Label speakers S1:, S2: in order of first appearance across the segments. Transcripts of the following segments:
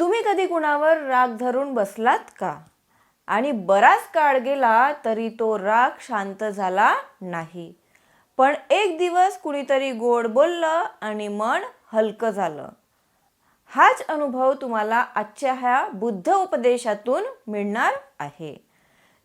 S1: तुम्ही कधी कुणावर राग धरून बसलात का? आणि बराच काळ गेला तरी तो राग शांत झाला नाही. पण एक दिवस कुणीतरी गोड बोललं आणि मन हलकं झालं. हाच अनुभव तुम्हाला आजच्या ह्या बुद्ध उपदेशातून मिळणार आहे.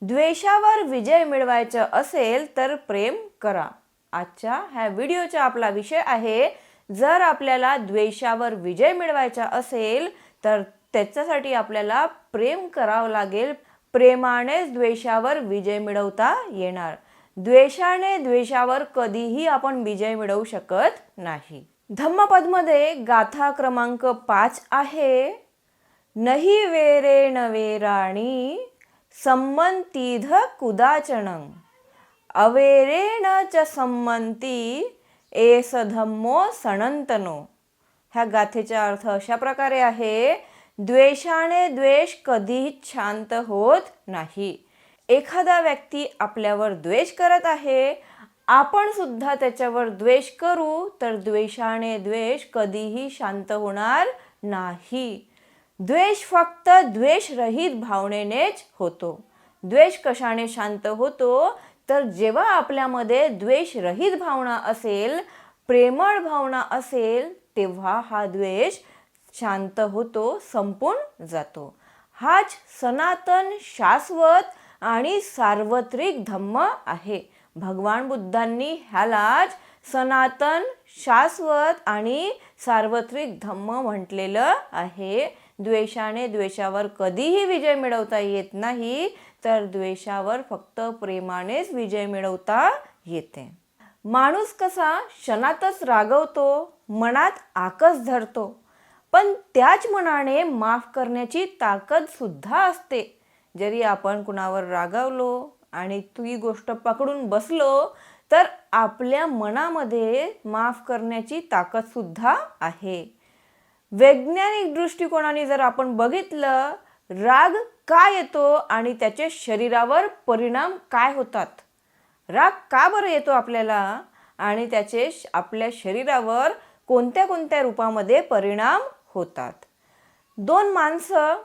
S1: द्वेषावर विजय मिळवायचं असेल तर प्रेम करा. आजच्या ह्या व्हिडिओचा आपला विषय आहे जर आपल्याला द्वेषावर विजय मिळवायचा असेल तर त्याच्यासाठी आपल्याला प्रेम करावं लागेल. प्रेमानेच द्वेषावर विजय मिळवता येणार. द्वेषाने द्वेषावर कधीही आपण विजय मिळवू शकत नाही. धम्मपदमध्ये गाथा क्रमांक पाच आहे. नही वेरे नवेराणी संमंतीध कुदाचन. अवेरेण च संमंती एस धम्मो सणंतनो ह्या गाथेचा अर्थ अशा प्रकारे आहे द्वेषाने द्वेष कधीच शांत होत नाही. एखादा व्यक्ती आपल्यावर द्वेष करत आहे आपण सुद्धा त्याच्यावर द्वेष करू तर द्वेषाने द्वेष कधीही शांत होणार नाही. द्वेष फक्त द्वेषरहित भावनेनेच होतो. द्वेष कशाने शांत होतो? तर जेव्हा आपल्यामध्ये द्वेषरहित भावना असेल प्रेमळ भावना असेल तेव्हा हा द्वेष शांत होतो संपून जातो. हाच सनातन शाश्वत आणि सार्वत्रिक धम्म आहे. भगवान बुद्धांनी ह्यालाच सनातन शाश्वत आणि सार्वत्रिक धम्म म्हटलेलं आहे. द्वेषाने द्वेषावर कधीही विजय मिळवता येत नाही तर द्वेषावर फक्त प्रेमानेच विजय मिळवता येते. माणूस कसा क्षणातच रागवतो मनात आकस धरतो. पण त्याच मनाने माफ करण्याची ताकद सुद्धा असते. जरी आपण कुणावर रागावलो आणि ती गोष्ट पकडून बसलो तर आपल्या मनामध्ये माफ करण्याची ताकद सुद्धा आहे. वैज्ञानिक दृष्टिकोनाने जर आपण बघितलं राग का येतो आणि त्याचे शरीरावर परिणाम काय होतात? राग का बरं येतो आपल्याला? आणि त्याचे आपल्या शरीरावर कोणत्या कोणत्या रूपामध्ये परिणाम होतात? दोन माणसं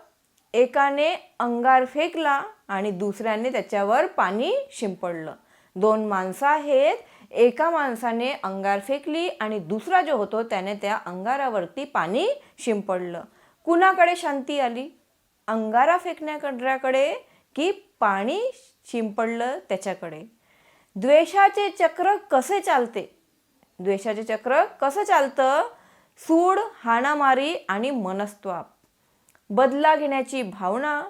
S1: एकाने अंगार फेकला आणि दुसऱ्याने त्याच्यावर पाणी शिंपडलं. दोन माणसं आहेत एका माणसाने अंगार फेकली आणि दुसरा जो होतो त्याने त्या अंगारावरती पाणी शिंपडलं. कुणाकडे शांती आली? अंगारा फेकण्याकड्याकडे की पाणी शिंपडलं त्याच्याकडे? द्वेषाचे चक्र कसे चालते? द्वेषाचे चक्र कसं चालतं? सूड हाणामारी आणि मनस्ताप. बदला घेण्याची भावना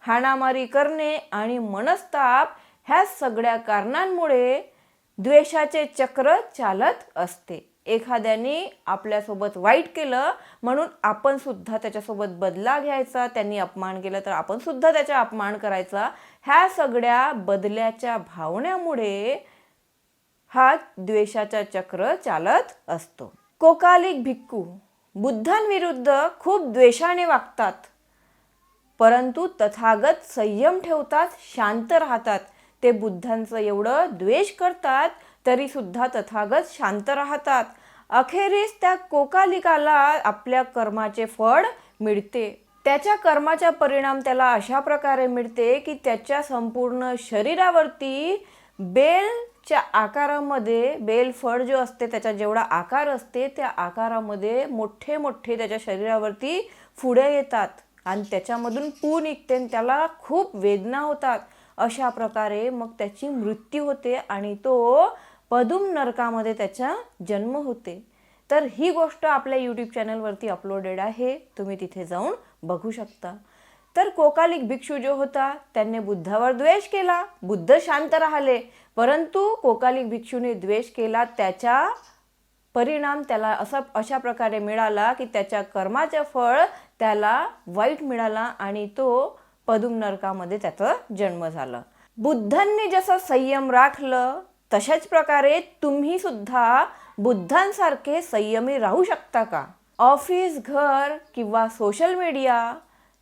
S1: हाणामारी करणे आणि मनस्ताप ह्या सगळ्या कारणांमुळे द्वेषाचे चक्र चालत असते. एखाद्याने आपल्यासोबत वाईट केलं म्हणून आपण सुद्धा त्याच्यासोबत बदला घ्यायचा त्यांनी अपमान केलं तर आपण सुद्धा त्याचा अपमान करायचा. ह्या सगळ्या बदल्याच्या भावण्यामुळे हा द्वेषाचा चक्र चालत असतो. कोकालिक भिक्खू बुद्धांविरुद्ध खूप द्वेषाने वागतात परंतु तथागत संयम ठेवतात शांत राहतात. ते बुद्धांचं एवढं द्वेष करतात तरी सुद्धा तथागत शांत राहतात. अखेरीस त्या कोकालिकाला आपल्या कर्माचे फळ मिळते. त्याच्या कर्माचा परिणाम त्याला अशा प्रकारे मिळते की त्याच्या संपूर्ण शरीरावरती बेलच्या आकारामध्ये बेल फळ जो असते त्याचा जेवढा आकार असते त्या आकारामध्ये मोठे मोठे त्याच्या शरीरावरती फुडे येतात आणि त्याच्यामधून पू निघते आणि त्याला खूप वेदना होतात. अशा प्रकारे मग त्याची मृत्यू होते आणि तो पदुम नरकामध्ये त्याचा जन्म होते. तर ही गोष्ट आपल्या यूट्यूब चॅनलवरती अपलोडेड आहे. तुम्ही तिथे जाऊन बघू शकता. तर कोकालिक भिक्षू जो होता त्यांनी बुद्धावर द्वेष केला. बुद्ध शांत राहिले. परंतु कोकालिक भिक्षूने द्वेष केला त्याच्या परिणाम त्याला असा अशा प्रकारे मिळाला की त्याच्या कर्माचं फळ त्याला वाईट मिळाला आणि तो पदुम नरकामध्ये त्याचा जन्म झाला. बुद्धांनी जसं संयम राखलं तशाच प्रकारे तुम्ही सुद्धा बुद्धांसारखे संयमी राहू शकता का? ऑफिस घर किंवा सोशल मीडिया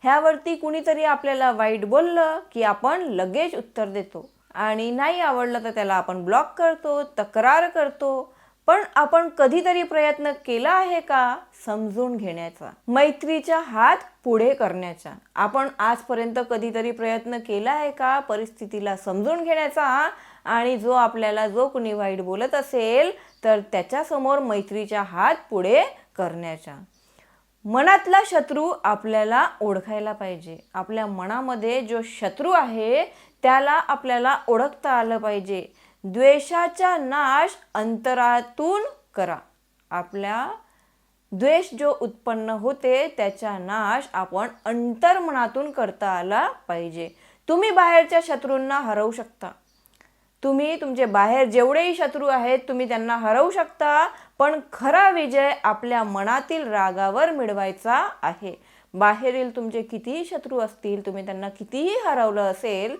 S1: ह्यावरती कुणीतरी आपल्याला वाईट बोललं की आपण लगेच उत्तर देतो. आणि नाही आवडलं तर त्याला आपण ब्लॉक करतो तक्रार करतो. पण आपण कधीतरी प्रयत्न केला आहे का? समजून घेण्याचा. मैत्रीचा हात पुढे करण्याचा. आपण आजपर्यंत कधीतरी प्रयत्न केला आहे का? परिस्थितीला समजून घेण्याचा. आणि जो आपल्याला जो कुणी वाईट बोलत असेल तर त्याच्यासमोर मैत्रीचा हात पुढे करण्याचा. मनातला शत्रू आपल्याला ओळखायला पाहिजे. आपल्या मनामध्ये जो शत्रू आहे त्याला आपल्याला ओळखता आलं पाहिजे. द्वेषाचा नाश अंतरातून करा. आपल्या द्वेष जो उत्पन्न होते त्याचा नाश आपण अंतर्मनातून करता आला पाहिजे. तुम्ही बाहेरच्या शत्रूंना हरवू शकता. तुम्ही तुमचे बाहेर जेवढेही शत्रू आहेत तुम्ही त्यांना हरवू शकता पण खरा विजय आपल्या मनातील रागावर मिळवायचा आहे. बाहेरील तुमचे कितीही शत्रू असतील तुम्ही त्यांना कितीही हरवलं असेल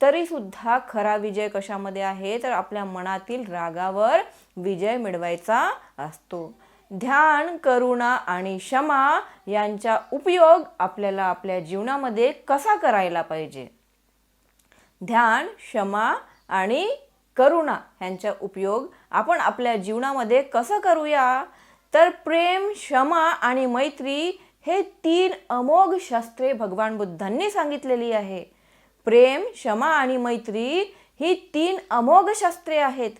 S1: तरी सुद्धा खरा विजय कशामध्ये आहे? तर आपल्या मनातील रागावर विजय मिळवायचा असतो. ध्यान करुणा आणि क्षमा यांचा उपयोग आपल्याला आपल्या जीवनामध्ये कसा करायला पाहिजे? ध्यान क्षमा आणि करुणा ह्यांचा उपयोग आपण आपल्या जीवनामध्ये कसं करूया? तर प्रेम क्षमा आणि मैत्री हे तीन अमोघ शस्त्रे भगवान बुद्धांनी सांगितलेली आहे. प्रेम क्षमा आणि मैत्री ही तीन अमोघ शस्त्रे आहेत.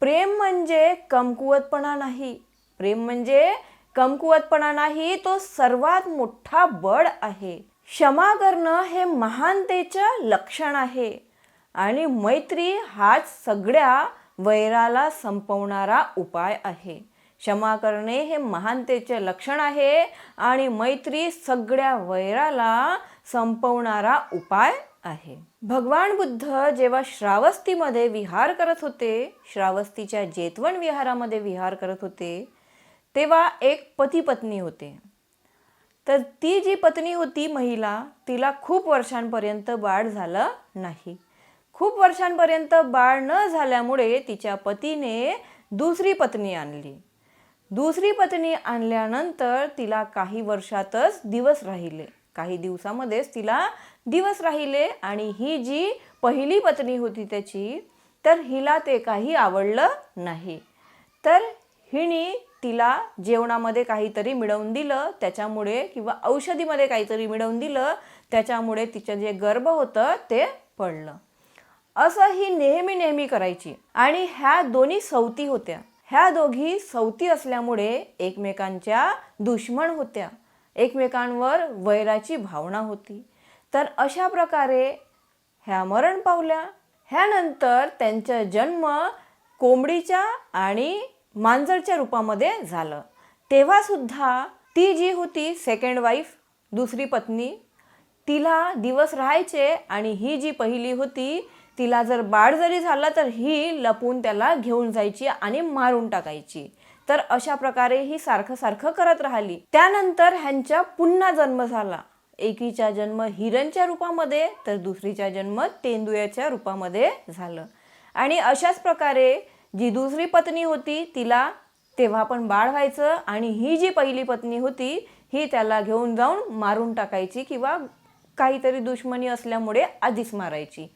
S1: प्रेम म्हणजे कमकुवतपणा नाही. प्रेम म्हणजे कमकुवतपणा नाही तो सर्वात मोठा बळ आहे. क्षमा करणं हे महानतेचं लक्षण आहे. आणि मैत्री हाच सगळ्या वैराला संपवणारा उपाय आहे. क्षमा करणे हे महानतेचे लक्षण आहे आणि मैत्री सगळ्या वैराला संपवणारा उपाय आहे. भगवान बुद्ध जेव्हा श्रावस्तीमध्ये विहार करत होते श्रावस्तीच्या जेतवण विहारामध्ये विहार करत होते तेव्हा एक पती पत्नी होते. तर ती जी पत्नी होती महिला तिला खूप वर्षांपर्यंत बाळ झालं नाही. खूप वर्षांपर्यंत बाळ न झाल्यामुळे तिच्या पतीने दुसरी पत्नी आणली. दुसरी पत्नी आणल्यानंतर तिला काही वर्षातच दिवस राहिले. काही दिवसामध्येच तिला दिवस राहिले आणि ही जी पहिली पत्नी होती त्याची तर हिला ते काही आवडलं नाही. तर हिने तिला जेवणामध्ये काहीतरी मिळवून दिलं त्याच्यामुळे किंवा औषधीमध्ये काहीतरी मिळवून दिलं त्याच्यामुळे तिचं जे गर्भ होतं ते पडलं. असं ही नेहमी नेहमी करायची. आणि ह्या दोन्ही सवती होत्या. ह्या दोघी सवती असल्यामुळे एकमेकांच्या दुश्मन होत्या. एकमेकांवर वैराची भावना होती. तर अशा प्रकारे ह्या मरण पावल्या. ह्यानंतर त्यांचा जन्म कोंबडीच्या आणि मांजरच्या रूपामध्ये झालं. तेव्हासुद्धा ती जी होती सेकंड वाईफ दुसरी पत्नी तिला दिवस राहायचे आणि ही जी पहिली होती तिला जर बाळ जरी झाला तर ही लपून त्याला घेऊन जायची आणि मारून टाकायची. तर अशा प्रकारे ही सारखं सारखं करत राहिली. त्यानंतर ह्यांचा पुन्हा जन्म झाला. एकीचा जन्म हिरणच्या रूपामध्ये तर दुसरीचा जन्म तेंदुयाच्या रूपामध्ये झालं. आणि अशाच प्रकारे जी दुसरी पत्नी होती तिला तेव्हा पण बाळ व्हायचं आणि ही जी पहिली पत्नी होती ही त्याला घेऊन जाऊन मारून टाकायची किंवा काहीतरी दुश्मनी असल्यामुळे आधीच मारायची.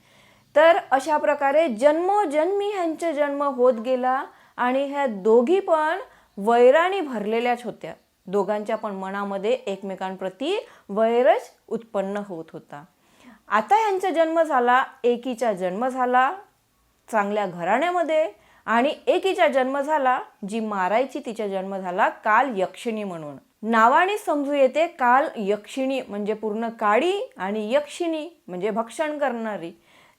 S1: तर अशा प्रकारे जन्मोजन्मी ह्यांचा जन्म होत गेला आणि ह्या दोघी पण वैराने भरलेल्याच होत्या. दोघांच्या पण मनामध्ये एकमेकांप्रती वैरच उत्पन्न होत होता. आता ह्यांचा जन्म झाला एकीचा जन्म झाला चांगल्या घराण्यामध्ये आणि एकीचा जन्म झाला जी मारायची तिचा जन्म झाला काल यक्षिणी म्हणून. नावाने समजू येते काल यक्षिणी म्हणजे पूर्ण काळी आणि यक्षिणी म्हणजे भक्षण करणारी.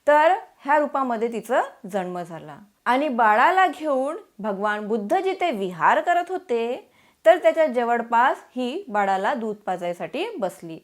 S1: तर ह्या रूपामध्ये तिचा जन्म झाला. आणि बाळाला घेऊन भगवान बुद्ध जिथे विहार करत होते तर त्याच्या जवळपास ही बाळाला दूध पाजायसाठी बसली.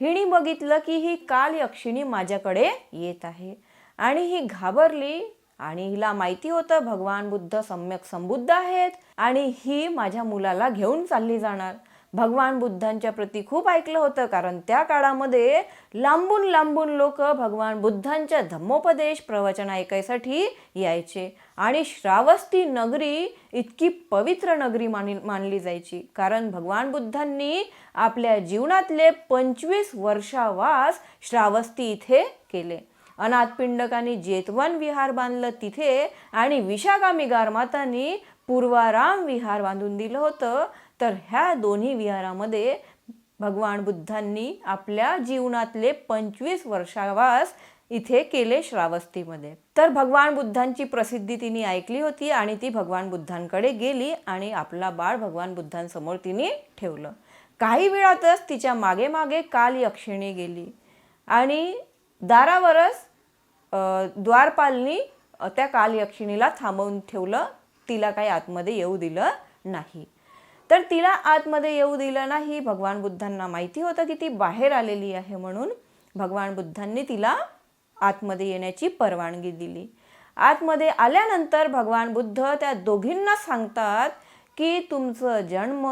S1: हिणी बघितलं की ही काल यक्षिणी माझ्याकडे येत आहे. आणि ही घाबरली आणि हिला माहिती होतं भगवान बुद्ध सम्यक संबुद्ध आहेत आणि ही माझ्या मुलाला घेऊन चालली जाणार. भगवान बुद्धांच्या प्रती खूप ऐकलं होतं कारण त्या काळामध्ये लांबून लांबून लोक भगवान बुद्धांच्या धम्मोपदेश प्रवचन ऐकायसाठी यायचे. आणि श्रावस्ती नगरी इतकी पवित्र नगरी मानली मानली जायची. कारण भगवान बुद्धांनी आपल्या जीवनातले पंचवीस वर्षावास श्रावस्ती इथे केले. अनाथपिंडकांनी जेतवन विहार बांधलं तिथे आणि विशागामी गारमातांनी पूर्वाराम विहार बांधून दिलं होतं. तर ह्या दोन्ही विहारामध्ये भगवान बुद्धांनी आपल्या जीवनातले पंचवीस वर्षावास इथे केले श्रावस्तीमध्ये. तर भगवान बुद्धांची प्रसिद्धी तिने ऐकली होती आणि ती भगवान बुद्धांकडे गेली आणि आपला बाळ भगवान बुद्धांसमोर तिने ठेवलं. काही वेळातच तिच्यामागे मागे काल यक्षिणी गेली आणि दारावरच द्वारपालनी त्या कालयक्षिणीला थांबवून ठेवलं. तिला काही आतमध्ये येऊ दिलं नाही. तर तिला आतमध्ये येऊ दिलं नाही भगवान बुद्धांना माहिती होतं की ती बाहेर आलेली आहे म्हणून भगवान बुद्धांनी तिला आतमध्ये येण्याची परवानगी दिली. आतमध्ये आल्यानंतर भगवान बुद्ध त्या दोघींना सांगतात की तुमचं जन्म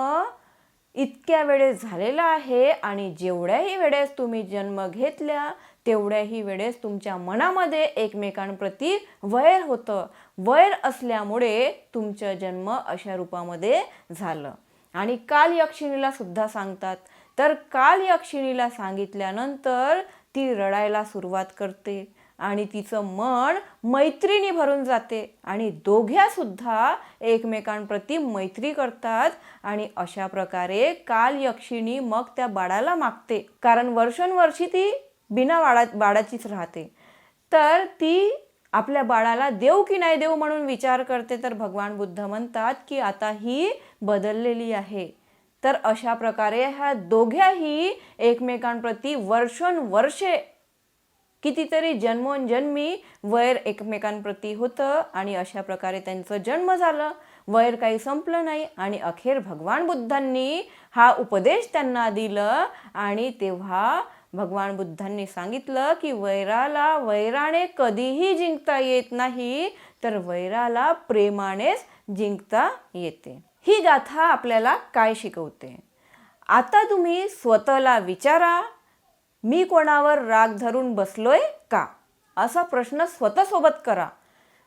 S1: इतक्या वेळेस झालेला आहे आणि जेवढ्याही वेळेस तुम्ही जन्म घेतल्या तेवढ्याही वेळेस तुमच्या मनामध्ये एकमेकांप्रती वैर होतं. वैर असल्यामुळे तुमचं जन्म अशा रूपामध्ये झालं. आणि काल यक्षिणीला सुद्धा सांगतात. तर काल यक्षिणीला सांगितल्यानंतर ती रडायला सुरुवात करते आणि तिचं मन मैत्रिणी भरून जाते आणि दोघ्यासुद्धा एकमेकांप्रती मैत्री करतात आणि अशा प्रकारे काल यक्षिणी मग त्या बाळाला मागते. कारण वर्षोनवर्षी ती बिना बाळा बाळाचीच राहते. तर ती आपल्या बाळाला देऊ की नाही देऊ म्हणून विचार करते तर भगवान बुद्ध म्हणतात की आता ही बदललेली आहे. तर अशा प्रकारे ह्या दोघ्याही एकमेकांप्रती वर्षोनवर्षे कितीतरी जन्मोनजन्मी वैर एकमेकांप्रती होतं आणि अशा प्रकारे त्यांचं जन्म झालं. वैर काही संपलं नाही आणि अखेर भगवान बुद्धांनी हा उपदेश त्यांना दिलं आणि तेव्हा भगवान बुद्धांनी सांगितलं की वैराला वैराने कधीही जिंकता येत नाही तर वैराला प्रेमानेच जिंकता येते. ही गाथा आपल्याला काय शिकवते? आता तुम्ही स्वतःला विचारा मी कोणावर राग धरून बसलोय का? असा प्रश्न स्वतःसोबत करा.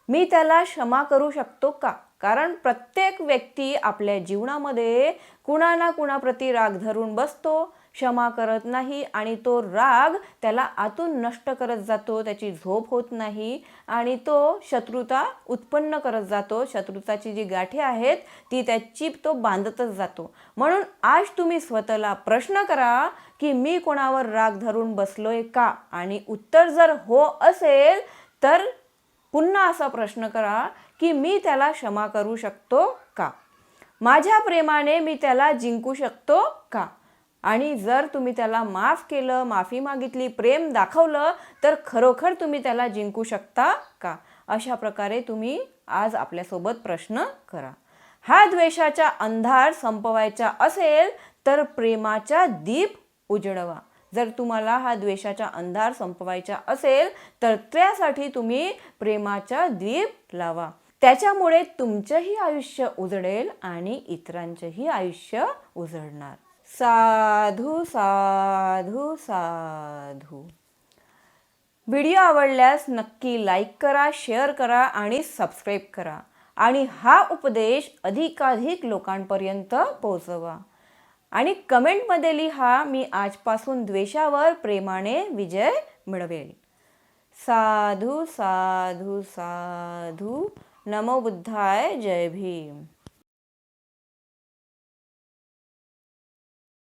S1: मी त्याला क्षमा करू शकतो का? कारण प्रत्येक व्यक्ती आपल्या जीवनामध्ये कुणा ना कुणाप्रती राग धरून बसतो. क्षमा करत नाही आणि तो राग त्याला आतून नष्ट करत जातो त्याची झोप होत नाही आणि तो शत्रुता उत्पन्न करत जातो. शत्रुताची जी गाठी आहेत ती त्याची तो बांधतच जातो. म्हणून आज तुम्ही स्वतःला प्रश्न करा की मी कोणावर राग धरून बसलोय का? आणि उत्तर जर हो असेल तर पुन्हा असा प्रश्न करा की मी त्याला क्षमा करू शकतो का? माझ्या प्रेमाने मी त्याला जिंकू शकतो का? आणि जर तुम्ही त्याला माफ केलं माफी मागितली प्रेम दाखवलं तर खरोखर तुम्ही त्याला जिंकू शकता का? अशा प्रकारे तुम्ही आज आपल्यासोबत प्रश्न करा. हा द्वेषाचा अंधार संपवायचा असेल तर प्रेमाचा दीप उजळवा. जर तुम्हाला हा द्वेषाचा अंधार संपवायचा असेल तर त्यासाठी तुम्ही प्रेमाचा दीप लावा. त्याच्यामुळे तुमचंही आयुष्य उजळेल आणि इतरांचंही आयुष्य उजळणार. साधू साधू साधू. व्हिडिओ आवडल्यास नक्की लाईक करा शेअर करा आणि सबस्क्राईब करा. आणि हा उपदेश अधिकाधिक लोकांपर्यंत पोहोचवा. आणि कमेंटमध्ये लिहा मी आजपासून द्वेषावर प्रेमाने विजय मिळवेल. साधू साधू साधू. नमो बुद्धाय जय भीम.